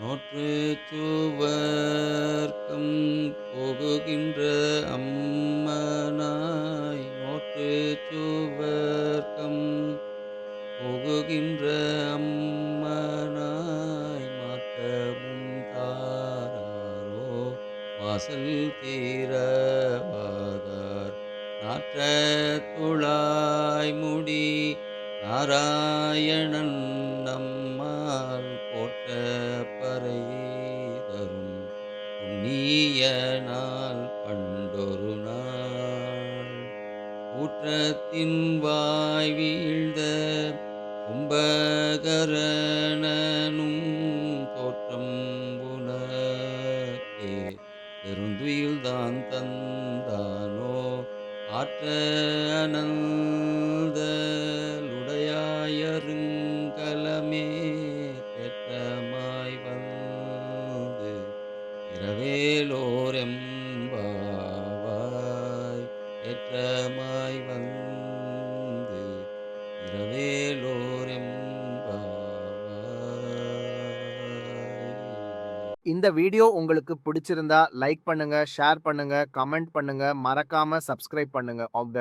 நோற்று சுவர்க்கம் புகுகின்ற அம்மனாய் நோற்று சுவர்க்கம் புகுகின்ற அம்மனாய் மாற்றமும் தாராரோ வாசல் தீரவாதார். நாற்ற துளாய் முடி நாராயணன் நம்மா போட்ட பறை தரும் புண்ணிய நாள். பண்டொரு நாள் ஊற்றத்தின் வாய் வீழ்ந்த கும்பகரணனும் தோற்றம் உனக்கே பெருந்துயில்தான் தந்தானோ? ஆற்ற அனந்தலுடையாயருங்கலமே இரவேலோரெம்பாவாய் ஏற்றமாய் வந்து இந்த வீடியோ உங்களுக்கு பிடிச்சிருந்தா லைக் பண்ணுங்க ஷேர் பண்ணுங்க கமெண்ட் பண்ணுங்க. மறக்காம சப்ஸ்கிரைப் பண்ணுங்க. All the